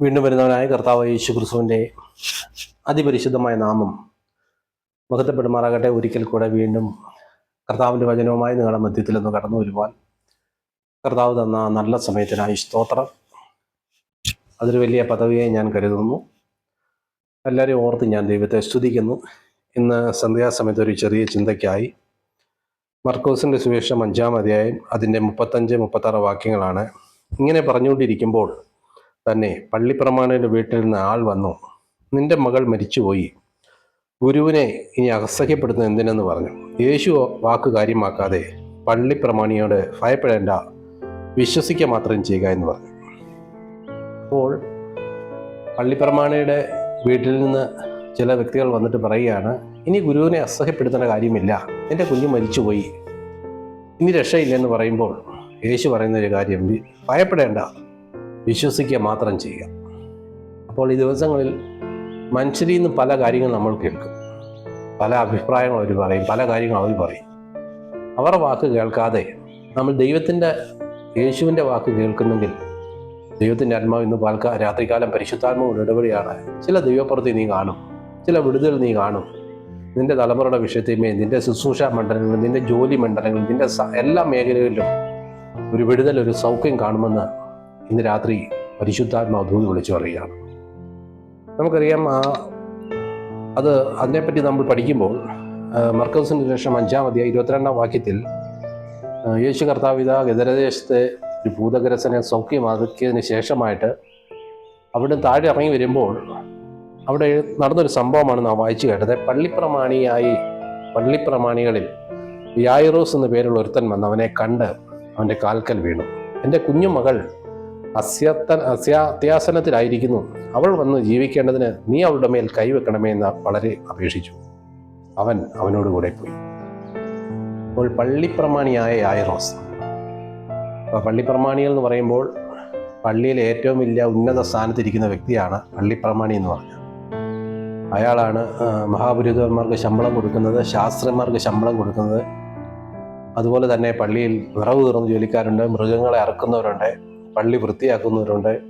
വീണ്ടും വരുന്നവനായ കർത്താവ് യേശു ക്രിസ്തുവിന്റെ അതിപരിശുദ്ധമായ നാമം മഹത്വപ്പെടുമാറാകട്ടെ. ഒരിക്കൽ കൂടെ വീണ്ടും കർത്താവിന്റെ വചനവുമായി നിങ്ങളുടെ മധ്യത്തിൽ നിന്ന് കടന്നു വരുവാൻ കർത്താവ് തന്ന നല്ല സമയത്തിനായി സ്തോത്രം. അതൊരു വലിയ പദവിയെ ഞാൻ കരുതുന്നു. എല്ലാവരെയും ഓർത്ത് ഞാൻ ദൈവത്തെ സ്തുതിക്കുന്നു. ഇന്ന് സന്ധ്യാസമയത്ത് ഒരു ചെറിയ ചിന്തയ്ക്കായി മർക്കോസിന്റെ സുവിശേഷം അഞ്ചാം അധ്യായം അതിന്റെ മുപ്പത്തഞ്ച് മുപ്പത്താറ് വാക്യങ്ങളാണ് ഇങ്ങനെ പറഞ്ഞുകൊണ്ടിരിക്കുമ്പോൾ തന്നെ പള്ളിപ്രമാണയുടെ വീട്ടിൽ നിന്ന് ആൾ വന്നു. നിന്റെ മകൾ മരിച്ചുപോയി. ഗുരുവിനെ ഇനി അസഹ്യപ്പെടുത്തുന്ന എന്തിനെന്ന് പറഞ്ഞു. യേശു വാക്ക് കാര്യമാക്കാതെ പള്ളിപ്രമാണിയോട് ഭയപ്പെടേണ്ട വിശ്വസിക്കുക മാത്രം ചെയ്യുക എന്ന് പറഞ്ഞു. അപ്പോൾ പള്ളിപ്രമാണിയുടെ വീട്ടിൽ നിന്ന് ചില വ്യക്തികൾ വന്നിട്ട് പറയുകയാണ് ഇനി ഗുരുവിനെ അസഹ്യപ്പെടുത്തേണ്ട കാര്യമില്ല. എന്റെ കുഞ്ഞ് മരിച്ചുപോയി. ഇനി രക്ഷയില്ലെന്ന് പറയുമ്പോൾ യേശു പറയുന്ന ഒരു കാര്യം ഭയപ്പെടേണ്ട. വിശ്വസിക്കുക മാത്രം ചെയ്യുക. അപ്പോൾ ഈ ദിവസങ്ങളിൽ മനുഷ്യരിൽ നിന്ന് പല കാര്യങ്ങൾ നമ്മൾ കേൾക്കും. പല അഭിപ്രായങ്ങൾ അവർ പറയും പല കാര്യങ്ങൾ അവർ പറയും. അവരുടെ വാക്ക് കേൾക്കാതെ നമ്മൾ ദൈവത്തിന്റെ യേശുവിന്റെ വാക്ക് കേൾക്കുന്നെങ്കിൽ ദൈവത്തിന്റെ ആത്മാവ് ഇന്ന് പാൽക്കാ രാത്രികാലം പരിശുദ്ധാത്മാവ് ഇടപെടിയാണ് ചില ദൈവപ്രതി നീ കാണും ചില വിടുതൽ നീ കാണും. നിന്റെ തലമുറയുടെ വിഷയത്തെയുമേ നിന്റെ ശുശ്രൂഷ മണ്ഡലങ്ങളും നിന്റെ ജോലി മണ്ഡലങ്ങളും നിന്റെ എല്ലാ മേഖലകളിലും ഒരു വിടുതൽ ഒരു സൗഖ്യം കാണുമെന്ന് ഇന്ന് രാത്രി പരിശുദ്ധാത്മാവ് ദൂത് വിളിച്ചു പറയുകയാണ്. നമുക്കറിയാം ആ അത് അതിനെപ്പറ്റി നമ്മൾ പഠിക്കുമ്പോൾ മർക്കസിന് ശേഷം അഞ്ചാം അധ്യായം ഇരുപത്തിരണ്ടാം വാക്യത്തിൽ യേശു കർത്താവിത ഗദരദേശത്തെ ഒരു ഭൂതഗ്രസനെ സൗഖ്യമാക്കിയതിന് ശേഷമായിട്ട് അവിടെ താഴെ ഇറങ്ങി വരുമ്പോൾ അവിടെ നടന്നൊരു സംഭവമാണ് നാം വായിച്ചു കേട്ടത്. പള്ളിപ്രമാണിയായി പള്ളിപ്രമാണികളിൽ യായിറോസ് എന്ന പേരുള്ള ഒരുത്തൻ വന്ന് അവനെ കണ്ട് അവന്റെ കാൽക്കൽ വീണു. എന്റെ കുഞ്ഞുമകൾ അസ്യത്ത അസ്യ അത്യാസനത്തിലായിരിക്കുന്നു. അവൾ വന്ന് ജീവിക്കേണ്ടതിന് നീ അവളുടെ മേൽ കൈവെക്കണമേ എന്ന് വളരെ അപേക്ഷിച്ചു. അവൻ അവനോടുകൂടെ പോയി. അപ്പോൾ പള്ളിപ്രമാണിയായ യായറോസ് അപ്പോൾ പള്ളിപ്രമാണികൾ എന്ന് പറയുമ്പോൾ പള്ളിയിൽ ഏറ്റവും വലിയ ഉന്നത സ്ഥാനത്തിരിക്കുന്ന വ്യക്തിയാണ് പള്ളിപ്രമാണി എന്ന് പറഞ്ഞത് അയാളാണ് മഹാപുരോഹിതന്മാർക്ക് ശമ്പളം കൊടുക്കുന്നത് ശാസ്ത്രന്മാർക്ക് ശമ്പളം കൊടുക്കുന്നത്. അതുപോലെ തന്നെ പള്ളിയിൽ വിറവ് കീറുന്ന ജോലിക്കാരുണ്ട് മൃഗങ്ങളെ അറക്കുന്നവരുണ്ട്. പള്ളി വൃത്തിയാക്കുന്നവരുണ്ട്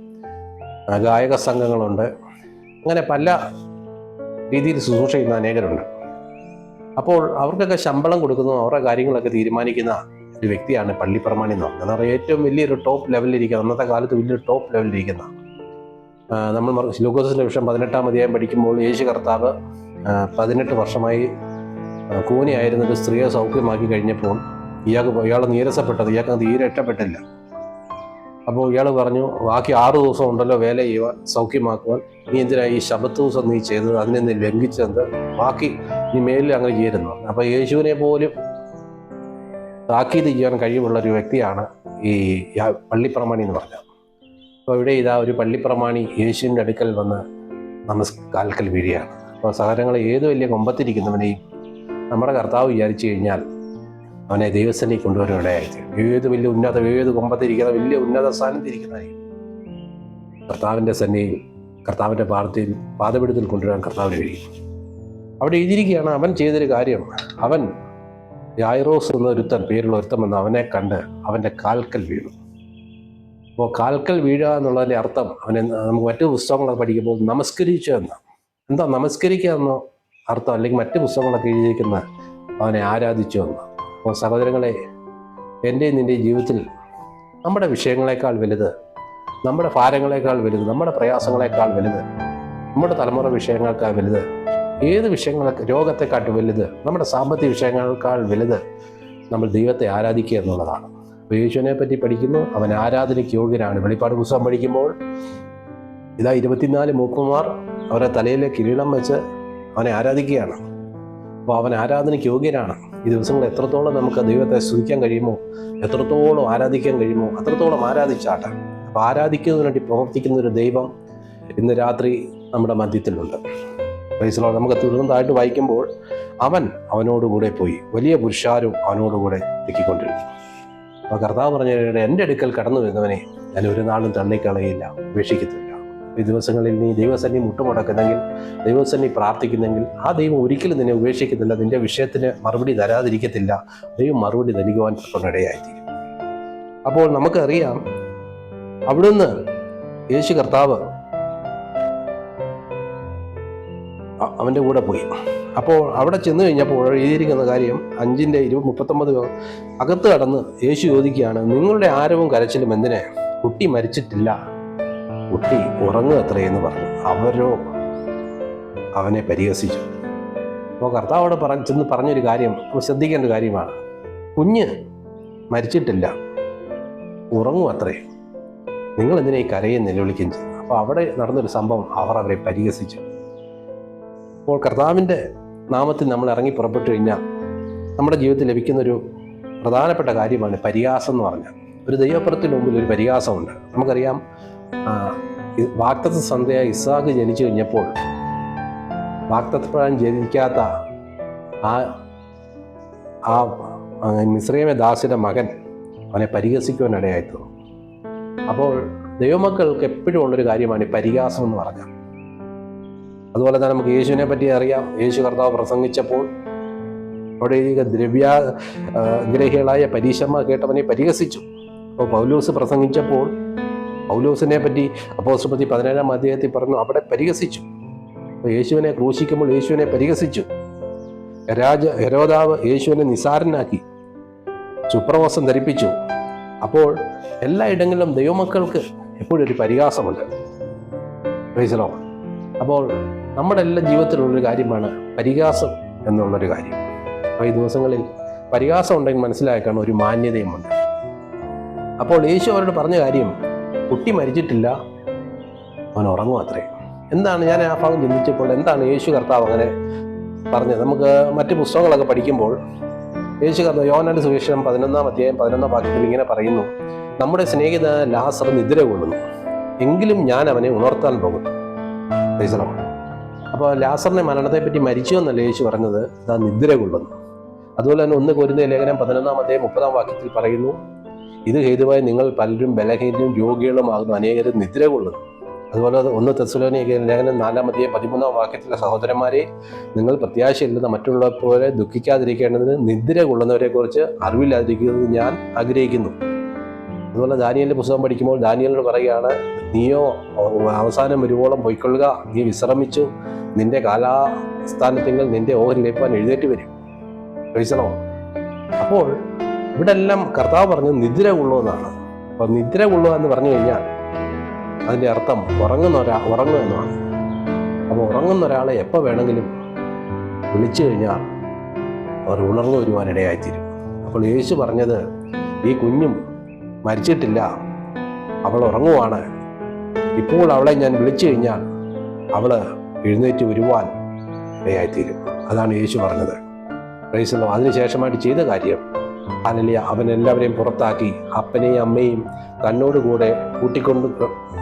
ഗായക സംഘങ്ങളുണ്ട് അങ്ങനെ പല രീതിയിൽ ശുശ്രൂഷ ചെയ്യുന്ന അനേകരുണ്ട്. അപ്പോൾ അവർക്കൊക്കെ ശമ്പളം കൊടുക്കുന്നു അവരുടെ കാര്യങ്ങളൊക്കെ തീരുമാനിക്കുന്ന ഒരു വ്യക്തിയാണ് പള്ളിപ്രമാണി എന്ന് പറഞ്ഞത് അതാണ് ഏറ്റവും വലിയൊരു ടോപ്പ് ലെവലിലിരിക്കുന്ന അന്നത്തെ കാലത്ത് വലിയൊരു ടോപ്പ് ലെവലിലിരിക്കുന്ന നമ്മൾ ലൂക്കോസിന്റെ വിഷയം പതിനെട്ടാം അധ്യായം പഠിക്കുമ്പോൾ യേശു കർത്താവ് പതിനെട്ട് വർഷമായി കൂനിയായിരുന്ന ഒരു സ്ത്രീയെ സൗഖ്യമാക്കി കഴിഞ്ഞപ്പോൾ ഇയാൾക്ക് ഇയാൾ നീരസപ്പെട്ടത് ഇയാൾക്ക് തീരെ ഇഷ്ടപ്പെട്ടില്ല അപ്പോൾ ഇയാൾ പറഞ്ഞു ബാക്കി ആറു ദിവസം ഉണ്ടല്ലോ വേല ചെയ്യുവാൻ സൗഖ്യമാക്കുവാൻ. നീ എന്തിനാ ഈ ശബത്ത് ദിവസം നീ ചെയ്തത്? അതിനെ നീ ലംഘിച്ചത് ബാക്കി നീ മേലിൽ അങ്ങനെ ചെയ്യരുന്നു അപ്പോൾ യേശുവിനെ പോലും താക്കീത് ചെയ്യാൻ കഴിവുള്ള ഒരു വ്യക്തിയാണ് ഈ പള്ളിപ്രമാണി എന്ന് പറഞ്ഞത് അപ്പോൾ ഇവിടെ ഇതാ ഒരു പള്ളിപ്രമാണി യേശുവിന്റെ അടുക്കൽ വന്ന് നമസ് കാൽക്കൽ വീഴുകയാണ്. അപ്പോൾ സഹനങ്ങളെ ഏത് വലിയ കൊമ്പത്തിരിക്കുന്നവനെയും നമ്മുടെ കർത്താവ് വിചാരിച്ചു കഴിഞ്ഞാൽ അവനെ ദൈവസേനയിൽ കൊണ്ടുവരുവാനായിരിക്കും. ഏത് വലിയ ഉന്നത ഏത് കൊമ്പത്തിരിക്കുന്ന വലിയ ഉന്നത സ്ഥാനത്തിരിക്കുന്നതായിരിക്കും കർത്താവിന്റെ സന്നിധിയിൽ കർത്താവിന്റെ പാദത്തിൽ പാതപിടുത്തിൽ കൊണ്ടുവരാൻ കർത്താവിന് കഴിയും. അവിടെ എഴുതിയിരിക്കുകയാണ് അവൻ ചെയ്തൊരു കാര്യം. അവൻ യായറോസ് എന്ന ഒരുത്തൻ പേരുള്ള ഒരുത്തൻ വന്ന് അവനെ കണ്ട് അവന്റെ കാൽക്കൽ വീണു. അപ്പോൾ കാൽക്കൽ വീഴുക എന്നുള്ളതിന്റെ അർത്ഥം അവനെ നമുക്ക് മറ്റു പുസ്തകങ്ങളൊക്കെ പഠിക്കുമ്പോൾ നമസ്കരിച്ചു എന്ന്. എന്താ നമസ്കരിക്കുക എന്നോ അർത്ഥം? അല്ലെങ്കിൽ മറ്റു പുസ്തകങ്ങളൊക്കെ എഴുതിയിരിക്കുന്ന അവനെ ആരാധിച്ചു എന്ന്. അപ്പോൾ സഹോദരങ്ങളെ എന്റെ നിന്റെ ജീവിതത്തിൽ നമ്മുടെ വിഷയങ്ങളെക്കാൾ വലുത് നമ്മുടെ ഭാരങ്ങളെക്കാൾ വലുത് നമ്മുടെ പ്രയാസങ്ങളെക്കാൾ വലുത് നമ്മുടെ തലമുറ വിഷയങ്ങൾക്കാൾ വലുത് ഏത് വിഷയങ്ങളൊക്കെ രോഗത്തെക്കാട്ട് വലുത് നമ്മുടെ സാമ്പത്തിക വിഷയങ്ങളെക്കാൾ വലുത് നമ്മൾ ദൈവത്തെ ആരാധിക്കുക എന്നുള്ളതാണ്. യേശുവിനെ പറ്റി പഠിക്കുന്നു അവൻ ആരാധനയ്ക്ക് യോഗ്യനാണ്. വെളിപ്പാട് പുസ്തകം പഠിക്കുമ്പോൾ ഇതാ ഇരുപത്തിനാല് മൂപ്പന്മാർ അവരെ തലയിലെ കിരീടം വെച്ച് അവനെ ആരാധിക്കുകയാണ്. അപ്പോൾ അവൻ ആരാധനയ്ക്ക് യോഗ്യനാണ്. ഈ ദിവസങ്ങളിൽ എത്രത്തോളം നമുക്ക് ദൈവത്തെ സ്തുതിക്കാൻ കഴിയുമോ എത്രത്തോളം ആരാധിക്കാൻ കഴിയുമോ അത്രത്തോളം ആരാധിച്ചാട്ടെ. അപ്പോൾ ആരാധിക്കുന്നതിന് വേണ്ടി പ്രവർത്തിക്കുന്ന ഒരു ദൈവം ഇന്ന് രാത്രി നമ്മുടെ മധ്യത്തിലുണ്ട്. പ്രൈസലോ നമുക്ക് തുടർന്നതായിട്ട് വായിക്കുമ്പോൾ അവൻ അവനോടുകൂടെ പോയി. വലിയ പുരുഷാരും അവനോടുകൂടെ തിക്കിക്കൊണ്ടിരുന്നു അപ്പോൾ കർത്താവ് പറഞ്ഞ എന്റെ അടുക്കൽ കടന്നു വരുന്നവനെ ഞാൻ ഒരു നാളും തള്ളിക്കളയില്ല ഉപേക്ഷിക്കത്തില്ല. ഈ ഈ ദിവസങ്ങളിൽ നീ ദൈവസന്നി മുട്ടുമുടക്കുന്നെങ്കിൽ ദൈവസന്നി പ്രാർത്ഥിക്കുന്നെങ്കിൽ ആ ദൈവം ഒരിക്കലും നിന്നെ ഉപേക്ഷിക്കുന്നില്ല നിന്റെ വിഷയത്തിന് മറുപടി തരാതിരിക്കത്തില്ല. ദൈവം മറുപടി നൽകുവാൻ തൊണ്ടിടയായിത്തീരും അപ്പോൾ നമുക്കറിയാം അവിടുന്ന് യേശു കർത്താവ് അവന്റെ കൂടെ പോയി. അപ്പോൾ അവിടെ ചെന്ന് കഴിഞ്ഞപ്പോൾ എഴുതിയിരിക്കുന്ന കാര്യം അഞ്ചിന്റെ ഇരു മുപ്പത്തൊമ്പത് അകത്ത് കടന്ന് യേശു ചോദിക്കുകയാണ് നിങ്ങളുടെ ആരവും കരച്ചിലും എന്തിനെ? കുട്ടി മരിച്ചിട്ടില്ല. കുട്ടി ഉറങ്ങുക അത്രയെന്ന് പറഞ്ഞു. അവരോ അവനെ പരിഹസിച്ചു. അപ്പോൾ കർത്താവോട് പറ ചെന്ന് പറഞ്ഞൊരു കാര്യം ശ്രദ്ധിക്കേണ്ട കാര്യമാണ്. കുഞ്ഞ് മരിച്ചിട്ടില്ല. ഉറങ്ങും അത്രേ നിങ്ങൾ എന്തിനാ ഈ കരയെ നിലവിളിക്കുകയും ചെയ്തു അപ്പോൾ അവിടെ നടന്നൊരു സംഭവം അവർ അവരെ പരിഹസിച്ചു. അപ്പോൾ കർത്താവിന്റെ നാമത്തിൽ നമ്മൾ ഇറങ്ങി പുറപ്പെട്ടു കഴിഞ്ഞാൽ നമ്മുടെ ജീവിതത്തിൽ ലഭിക്കുന്നൊരു പ്രധാനപ്പെട്ട കാര്യമാണ് പരിഹാസം എന്ന് പറഞ്ഞാൽ. ഒരു ദൈവപ്പുറത്തിന് മുമ്പിൽ ഒരു പരിഹാസമുണ്ട്. നമുക്കറിയാം വാക്തത്വ സന്ധ്യ ഇസാഖ് ജനിച്ചു കഴിഞ്ഞപ്പോൾ വാക്തത്വപ്രകാരം ജനിക്കാത്ത ആ ആ മിശ്രയമ ദാസിയുടെ മകൻ അവനെ പരിഹസിക്കുവാനിടയായി തീർന്നു അപ്പോൾ ദൈവമക്കൾക്ക് എപ്പോഴും ഉള്ളൊരു കാര്യമാണ് ഈ പരിഹാസം എന്ന് പറഞ്ഞാൽ. അതുപോലെ തന്നെ നമുക്ക് യേശുവിനെ പറ്റി അറിയാം. യേശു കർത്താവ് പ്രസംഗിച്ചപ്പോൾ അവിടെ ദ്രവ്യ ഗ്രഹികളായ പരീക്ഷന്മാർ കേട്ടവനെ പരിഹസിച്ചു. അപ്പോൾ പൗലൂസ് പ്രസംഗിച്ചപ്പോൾ പൗലോസിനെ പറ്റി അപ്പോസ്തലത്തിൽ പതിനേഴാം അധ്യായത്തിൽ പറഞ്ഞു അവിടെ പരിഹസിച്ചു. യേശുവിനെ ക്രൂശിക്കുമ്പോൾ യേശുവിനെ പരിഹസിച്ചു. രാജ ഹരോദാവ് യേശുവിനെ നിസാരനാക്കി സുപ്രവാസം ധരിപ്പിച്ചു. അപ്പോൾ എല്ലായിടങ്ങളിലും ദൈവമക്കൾക്ക് എപ്പോഴും ഒരു പരിഹാസമുണ്ട്. റീസണോ അപ്പോൾ നമ്മുടെ എല്ലാ ജീവിതത്തിലുള്ളൊരു കാര്യമാണ് പരിഹാസം എന്നുള്ളൊരു കാര്യം. അപ്പോൾ ഈ ദിവസങ്ങളിൽ പരിഹാസം ഉണ്ടെങ്കിൽ മനസ്സിലാക്കാൻ ഒരു മാന്യതയുമുണ്ട്. അപ്പോൾ യേശു അവരോട് പറഞ്ഞ കാര്യം കുട്ടി മരിച്ചിട്ടില്ല അവൻ ഉറങ്ങും അത്രേ. എന്താണ് ഞാൻ ആ ഭാഗം ചിന്തിച്ചപ്പോൾ എന്താണ് യേശു കർത്താവ് അങ്ങനെ പറഞ്ഞത്? നമുക്ക് മറ്റ് പുസ്തകങ്ങളൊക്കെ പഠിക്കുമ്പോൾ യേശു കർത്താവ് യോനാന്റെ സുവിശേഷം പതിനൊന്നാം അധ്യായം പതിനൊന്നാം വാക്യത്തിൽ ഇങ്ങനെ പറയുന്നു നമ്മുടെ സ്നേഹിത ലാസർ നിദ്ര കൊള്ളുന്നു എങ്കിലും ഞാൻ അവനെ ഉണർത്താൻ പോകുന്നു. അപ്പോൾ ലാസറിനെ മരണത്തെപ്പറ്റി മരിച്ചു എന്നല്ല യേശു പറഞ്ഞത്? ഇതാ നിദ്ര കൊള്ളുന്നു. അതുപോലെ തന്നെ ഒന്ന് കോരുന്ന ലേഖനം പതിനൊന്നാം അധ്യായം മുപ്പതാം വാക്യത്തിൽ പറയുന്നു ഇത് ഹേതുവായി നിങ്ങൾ പലരും ബലഹീനരും രോഗികളുമാകുന്നു അനേകരും നിദ്ര കൊള്ളുന്നു അതുപോലെ ഒന്ന് തെസ്സലോനി ലേഖനം നാലാമത്തെ പതിമൂന്നാം വാക്യത്തിലെ സഹോദരന്മാരെ നിങ്ങൾ പ്രത്യാശയില്ലെന്ന് മറ്റുള്ളവരെ പോലെ ദുഃഖിക്കാതിരിക്കേണ്ടതിന് നിദ്ര കൊള്ളുന്നവരെ കുറിച്ച് അറിവില്ലാതിരിക്കുന്നത് ഞാൻ ആഗ്രഹിക്കുന്നു. അതുപോലെ ദാനിയലിന്റെ പുസ്തകം പഠിക്കുമ്പോൾ ദാനിയലിനോട് പറയുകയാണ് നീയോ അവസാനം വരുവോളം പൊയ്ക്കൊള്ളുക. നീ വിശ്രമിച്ചു. നിന്റെ കാലാസ്ഥാനത്തെങ്കിൽ നിന്റെ ഓഹരി ലഭിക്കാൻ എഴുന്നേറ്റ് വരും. അപ്പോൾ ഇവിടെ എല്ലാം കർത്താവ് പറഞ്ഞു നിദ്ര കൊള്ളുമെന്നാണ്. അപ്പോൾ നിദ്ര കൊള്ളുക എന്ന് പറഞ്ഞു കഴിഞ്ഞാൽ അതിന്റെ അർത്ഥം ഉറങ്ങുന്ന ഒരാ ഉറങ്ങുക എന്നാണ് അപ്പോൾ ഉറങ്ങുന്ന ഒരാളെ എപ്പോ വേണമെങ്കിലും വിളിച്ചു കഴിഞ്ഞാൽ അവർ ഉണർന്നു വരുവാനിടയായിത്തീരും അപ്പോൾ യേശു പറഞ്ഞത് ഈ കുഞ്ഞും മരിച്ചിട്ടില്ല അവൾ ഉറങ്ങുവാണ്. ഇപ്പോൾ അവളെ ഞാൻ വിളിച്ചു കഴിഞ്ഞാൽ അവൾ എഴുന്നേറ്റ് വരുവാൻ ഇടയായിത്തീരും. അതാണ് യേശു പറഞ്ഞത്. പ്രൈസ് അതിനുശേഷമായിട്ട് ചെയ്ത കാര്യം അലലിയ അവൻ എല്ലാവരെയും പുറത്താക്കി. അപ്പനെയും അമ്മയും തന്നോട് കൂടെ കൂട്ടിക്കൊണ്ട്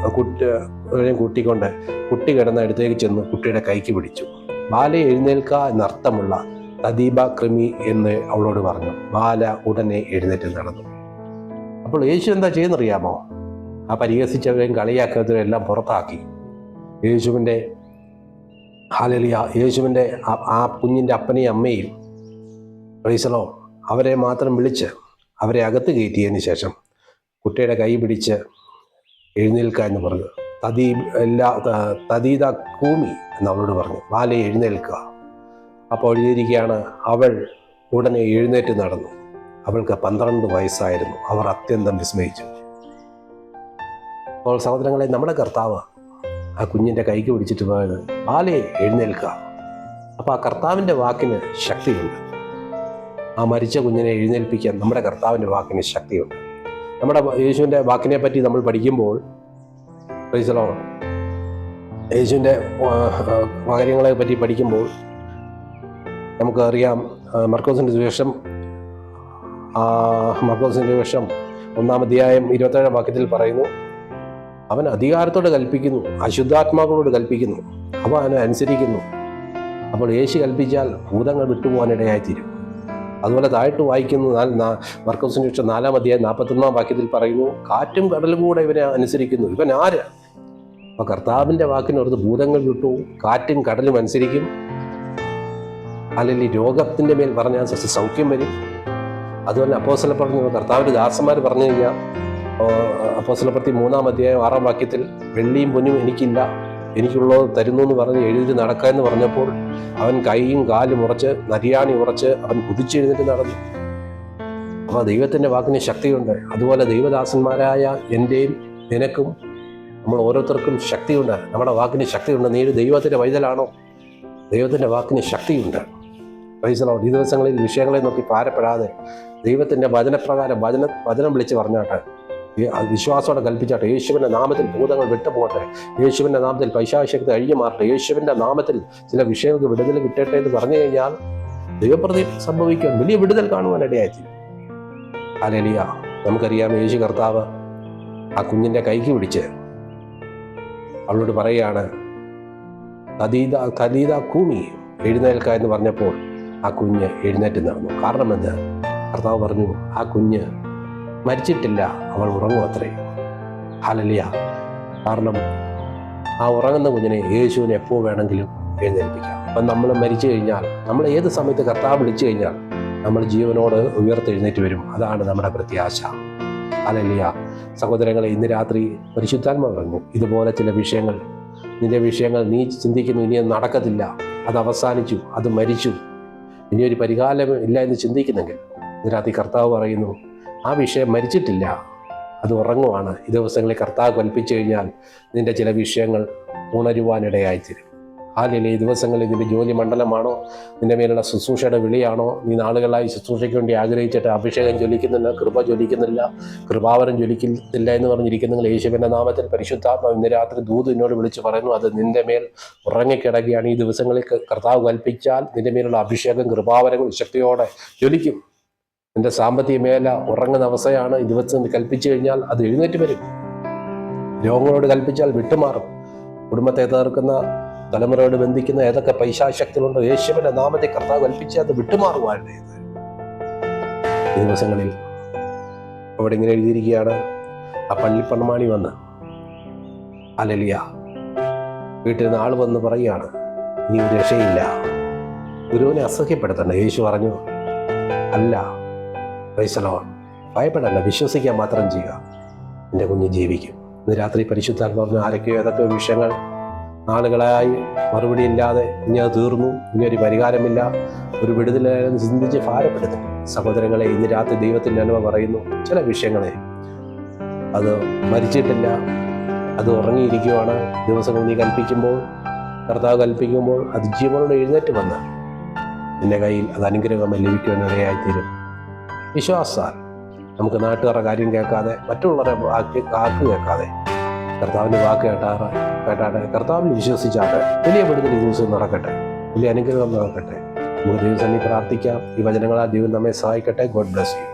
കുട്ടിയും കൂട്ടിക്കൊണ്ട് കുട്ടി കിടന്ന അടുത്തേക്ക് ചെന്ന് കുട്ടിയുടെ കൈക്ക് പിടിച്ചു. ബാല എഴുന്നേൽക്ക എന്നർത്ഥമുള്ള തദീബ ക്രിമി എന്ന് അവളോട് പറഞ്ഞു. ബാല ഉടനെ എഴുന്നേറ്റ് നടന്നു. അപ്പോൾ യേശു എന്താ ചെയ്യുന്നറിയാമോ? ആ പരിഹസിച്ചവരെയും കളിയാക്കിയവരെയും എല്ലാം പുറത്താക്കി. യേശുവിന്റെ ഹാലലിയ യേശുവിന്റെ ആ- കുഞ്ഞിന്റെ അപ്പനെയും അമ്മയും റീസലോ അവരെ മാത്രം വിളിച്ച് അവരെ അകത്ത് കയറ്റിയതിന് ശേഷം കുട്ടിയുടെ കൈ പിടിച്ച് എഴുന്നേൽക്കുക എന്ന് പറഞ്ഞു. തദീ എല്ലാ തതീത കൂമി എന്ന് അവളോട് പറഞ്ഞു. ബാലെ എഴുന്നേൽക്കുക അപ്പോൾ എഴുതിയിരിക്കുകയാണ് അവൾ ഉടനെ എഴുന്നേറ്റ് നടന്നു. അവൾക്ക് പന്ത്രണ്ട് വയസ്സായിരുന്നു. അവർ അത്യന്തം വിസ്മയിച്ചു. അപ്പോൾ സഹോദരങ്ങളെ നമ്മുടെ കർത്താവ് ആ കുഞ്ഞിന്റെ കൈക്ക് പിടിച്ചിട്ട് പോയത് ബാലെ എഴുന്നേൽക്കുക അപ്പോൾ ആ കർത്താവിന്റെ വാക്കിന് ശക്തിയുണ്ട്. ആ മരിച്ച കുഞ്ഞിനെ എഴുന്നേൽപ്പിക്കാൻ നമ്മുടെ കർത്താവിന്റെ വാക്കിന് ശക്തിയുണ്ട്. നമ്മുടെ യേശുവിന്റെ വാക്കിനെ പറ്റി നമ്മൾ പഠിക്കുമ്പോൾ പ്രൈസലോ യേശുവിന്റെ കാര്യങ്ങളെ പറ്റി പഠിക്കുമ്പോൾ നമുക്കറിയാം മർക്കോസിന്റെ സുവിശേഷം മർക്കോസിന്റെ സുവിശേഷം ഒന്നാം അധ്യായം ഇരുപത്തേഴാം വാക്യത്തിൽ പറയുന്നു അവൻ അധികാരത്തോട് കൽപ്പിക്കുന്നു അശുദ്ധാത്മാക്കളോട് കൽപ്പിക്കുന്നു അവ അവനെ അനുസരിക്കുന്നു. അപ്പോൾ യേശു കൽപ്പിച്ചാൽ ഭൂതങ്ങൾ വിട്ടുപോകാനിടയായിത്തീരും അതുപോലെ താഴ്ത്ത് വായിക്കുന്ന. മർക്കോസിന് ശേഷം നാലാം അധ്യായം നാൽപ്പത്തൊന്നാം വാക്യത്തിൽ പറയുന്നു കാറ്റും കടലും കൂടെ ഇവനെ അനുസരിക്കുന്നു. ഇവൻ ആര്? അപ്പോൾ കർത്താവിന്റെ വാക്കിനോർത്ത് ഭൂതങ്ങൾ വിട്ടു കാറ്റും കടലും അനുസരിക്കും. അല്ലെങ്കിൽ രോഗത്തിന്റെ മേൽ പറഞ്ഞാൽ സൗഖ്യം വരും. അതുപോലെ അപ്പോസല പറഞ്ഞു കർത്താവിന്റെ ദാസന്മാർ പറഞ്ഞു കഴിഞ്ഞാൽ അപ്പോസലപ്പത്തി മൂന്നാം അധ്യായം ആറാം വാക്യത്തിൽ വെള്ളിയും പൊന്നും എനിക്കില്ല. എനിക്കുള്ളത് തരുന്നു എന്ന് പറഞ്ഞ് എഴുതി നടക്കുക എന്ന് പറഞ്ഞപ്പോൾ അവൻ കൈയും കാലും ഉറച്ച് നരിയാണി ഉറച്ച് അവൻ കുതിച്ചെഴുന്നിട്ട് നടന്നു. അപ്പോൾ ദൈവത്തിന്റെ വാക്കിന് ശക്തിയുണ്ട്. അതുപോലെ ദൈവദാസന്മാരായ എന്റെയും നിനക്കും നമ്മൾ ഓരോരുത്തർക്കും ശക്തിയുണ്ട്. നമ്മുടെ വാക്കിന് ശക്തിയുണ്ട്. നീ ഒരു ദൈവത്തിന്റെ വൈതലാണോ? ദൈവത്തിന്റെ വാക്കിന് ശക്തിയുണ്ട്. ഈ ദിവസങ്ങളിൽ വിഷയങ്ങളെ നോക്കി പാരപ്പെടാതെ ദൈവത്തിന്റെ വചനപ്രകാരം വചന വചനം വിളിച്ച് പറഞ്ഞാട്ടെ. വിശ്വാസത്തോടെ കൽപ്പിച്ചാട്ടെ. യേശുവിന്റെ നാമത്തിൽ ഭൂതങ്ങൾ വിട്ടുപോകട്ടെ. യേശുവിന്റെ നാമത്തിൽ പൈശാശക്തി അഴിഞ്ഞു മാറട്ടെ. യേശുവിന്റെ നാമത്തിൽ ചില വിഷയങ്ങൾക്ക് വിടുതൽ കിട്ടട്ടെ എന്ന് പറഞ്ഞു കഴിഞ്ഞാൽ ദൈവപ്രതി സംഭവിക്കും. വലിയ വിടുതൽ കാണുവാനിടയായിത്തീരും. അലലിയ നമുക്കറിയാം യേശു കർത്താവ് ആ കുഞ്ഞിന്റെ കൈക്ക് പിടിച്ച് അവളോട് പറയുകയാണ് കദീത കദീത കൂമി എഴുന്നേൽക്ക എന്ന് പറഞ്ഞപ്പോൾ ആ കുഞ്ഞ് എഴുന്നേറ്റ് നടന്നു. കാരണം എന്ന് കർത്താവ് പറഞ്ഞു ആ കുഞ്ഞ് മരിച്ചിട്ടില്ല. അവൾ ഉറങ്ങും അത്രേ ഹലലിയ കാരണം ആ ഉറങ്ങുന്ന കുഞ്ഞിനെ യേശുവിനെ എപ്പോൾ വേണമെങ്കിലും എഴുന്നേൽപ്പിക്കാം. അപ്പം നമ്മൾ മരിച്ചു കഴിഞ്ഞാൽ നമ്മൾ ഏത് സമയത്ത് കർത്താവ് വിളിച്ചു കഴിഞ്ഞാൽ നമ്മൾ ജീവനോട് ഉയർത്തെഴുന്നേറ്റ് വരും. അതാണ് നമ്മുടെ പ്രത്യാശ. ഹലലിയ സഹോദരങ്ങളെ ഇന്ന് രാത്രി പരിശുദ്ധാത്മ പറഞ്ഞു ഇതുപോലെ ചില വിഷയങ്ങൾ നിന്റെ വിഷയങ്ങൾ നീ ചിന്തിക്കുന്നു ഇനി നടക്കത്തില്ല. അത് അവസാനിച്ചു അത് മരിച്ചു. ഇനിയൊരു പരിഹാരം ഇല്ല എന്ന് ചിന്തിക്കുന്നെങ്കിൽ ഇന്ന് രാത്രി കർത്താവ് പറയുന്നു ആ വിഷയം മരിച്ചിട്ടില്ല. അത് ഉറങ്ങുവാണ്. ഈ ദിവസങ്ങളിൽ കർത്താവ് കൽപ്പിച്ചു കഴിഞ്ഞാൽ നിന്റെ ചില വിഷയങ്ങൾ ഉണരുവാനിടയായിത്തീരും. ആലില്ല ഈ ദിവസങ്ങളിൽ നിന്റെ ജോലി മണ്ഡലമാണോ? നിന്റെ മേലുള്ള ശുശ്രൂഷയുടെ വിളിയാണോ? നീ നാളുകളായി ശുശ്രൂഷയ്ക്ക് വേണ്ടി ആഗ്രഹിച്ചിട്ട് അഭിഷേകം ജ്വലിക്കുന്നില്ല കൃപ ജ്വലിക്കുന്നില്ല കൃപാവരം ജ്വലിക്കുന്നില്ല എന്ന് പറഞ്ഞിരിക്കുന്നെങ്കിൽ യേശുവിന്റെ നാമത്തിൽ പരിശുദ്ധാത്മ ഇന്ന് രാത്രി ദൂത് എന്നോട് വിളിച്ച് പറയുന്നു. അത് നിന്റെ മേൽ ഉറങ്ങിക്കിടക്കുകയാണ്. ഈ ദിവസങ്ങളിൽ കർത്താവ് കൽപ്പിച്ചാൽ നിന്റെ മേലുള്ള അഭിഷേകം കൃപാവരങ്ങൾ ശക്തിയോടെ ജ്വലിക്കും. നിന്റെ സാമ്പത്തിക മേഖല ഉറങ്ങുന്ന അവസ്ഥയാണ് ഇത് വെച്ച് കൽപ്പിച്ചു കഴിഞ്ഞാൽ അത് എഴുന്നേറ്റ് വരും. രോഗങ്ങളോട് കൽപ്പിച്ചാൽ വിട്ടുമാറും. കുടുംബത്തെ തകർക്കുന്ന തലമുറയോട് ബന്ധിക്കുന്ന ഏതൊക്കെ പൈശാശക്തികളുണ്ടോ യേശുവിന്റെ നാമത്തെ കർത്താവ് കൽപ്പിച്ച് അത് വിട്ടുമാറുവാനാണ് ഇത് ഈ ദിവസങ്ങളിൽ അവിടെ ഇങ്ങനെ എഴുതിയിരിക്കുകയാണ് ആ പള്ളിപ്പണമാണി വന്ന് അലലിയ വീട്ടിൽ നിന്ന് ആൾ വന്ന് പറയുകയാണ് ഇനി ഒരു രക്ഷയില്ല. ഗുരുവിനെ അസഹ്യപ്പെടുത്തണ്ട. യേശു പറഞ്ഞു അല്ല പൈസലോ ഭയപ്പെടല്ല വിശ്വസിക്കാൻ മാത്രം ചെയ്യുക. എന്റെ കുഞ്ഞ് ജീവിക്കും. ഇന്ന് രാത്രി പരിശുദ്ധാത്മ പറഞ്ഞു ആരൊക്കെയോ ഏതൊക്കെയോ വിഷയങ്ങൾ നാളുകളായി മറുപടി ഇല്ലാതെ ഇനി അത് തീർന്നു. ഇനി ഒരു പരിഹാരമില്ല. ഒരു വിടുതലായാലും ചിന്തിച്ച് ഭാരപ്പെടുന്നു. സഹോദരങ്ങളെ ഇന്ന് രാത്രി ദൈവത്തിന്റെ അനുഭവം പറയുന്നു. ചില വിഷയങ്ങളെ. അത് മരിച്ചിട്ടില്ല. അത് ഉറങ്ങിയിരിക്കുവാണ്. ദിവസങ്ങൾ നീ കൽപ്പിക്കുമ്പോൾ കർത്താവ് കൽപ്പിക്കുമ്പോൾ അത് ജീവനോട് എഴുന്നേറ്റ് വന്നാൽ നിന്റെ കയ്യിൽ അത് അനുഗ്രഹമായി ലഭിക്കുവാനിടയായിത്തീരും വിശ്വാസാൽ നമുക്ക് നാട്ടുകാരുടെ കാര്യം കേൾക്കാതെ മറ്റുള്ളവരെ വാക്ക് വാക്ക് കേൾക്കാതെ. കർത്താവിന്റെ വാക്ക് കേട്ടാറ് കേട്ടാട്ടെ കർത്താവിന് വിശ്വസിച്ചാട്ടെ വലിയ വിടുതൽ ഈ ദിവസം നടക്കട്ടെ. വലിയ അനുഗ്രഹം നടക്കട്ടെ. നമുക്ക് ദൈവസന്നി പ്രാർത്ഥിക്കാം. ഈ വചനങ്ങളാൽ ദൈവം നമ്മെ സഹായിക്കട്ടെ. God bless you